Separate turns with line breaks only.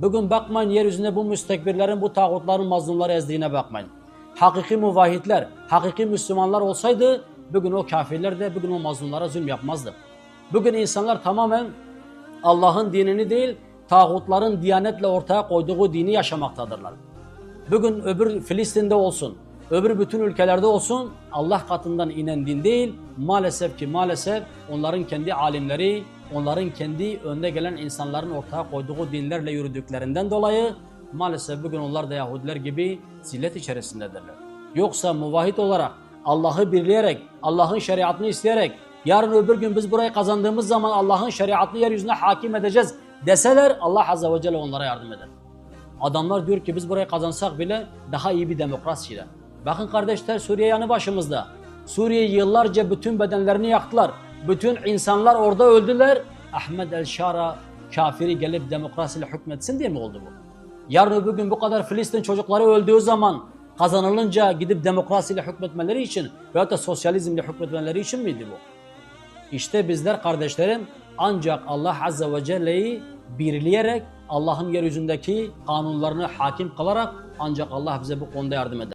Bugün bakmayın yeryüzünde bu müstekbirlerin, bu tağutların mazlumları ezdiğine bakmayın. Hakiki muvahhidler, hakiki Müslümanlar olsaydı bugün o kafirler de bugün o mazlumlara zulüm yapmazdı. Bugün insanlar tamamen Allah'ın dinini değil, tağutların diyanetle ortaya koyduğu dini yaşamaktadırlar. Bugün öbür Filistin'de olsun, öbür bütün ülkelerde olsun Allah katından inen din değil, maalesef ki maalesef onların kendi alimleri, onların kendi önde gelen insanların ortaya koyduğu dinlerle yürüdüklerinden dolayı maalesef bugün onlar da Yahudiler gibi zillet içerisindedirler. Yoksa muvahhid olarak Allah'ı birleyerek, Allah'ın şeriatını isteyerek yarın öbür gün biz burayı kazandığımız zaman Allah'ın şeriatını yeryüzüne hakim edeceğiz deseler Allah Azze ve Celle onlara yardım eder. Adamlar diyor ki biz burayı kazansak bile daha iyi bir demokrasiyle. Bakın kardeşler Suriye yanı başımızda. Suriye yıllarca bütün bedenlerini yaktılar. Bütün insanlar orada öldüler. Ahmet el-Şara kafiri gelip demokrasiyle hükmetsin diye mi oldu bu? Yarın öbür gün bu kadar Filistin çocukları öldüğü zaman kazanılınca gidip demokrasiyle hükmetmeleri için veyahut da sosyalizmle hükmetmeleri için miydi bu? İşte bizler kardeşlerim ancak Allah Azze ve Celle'yi birleyerek Allah'ın yeryüzündeki kanunlarını hakim kılarak ancak Allah bize bu konuda yardım eder.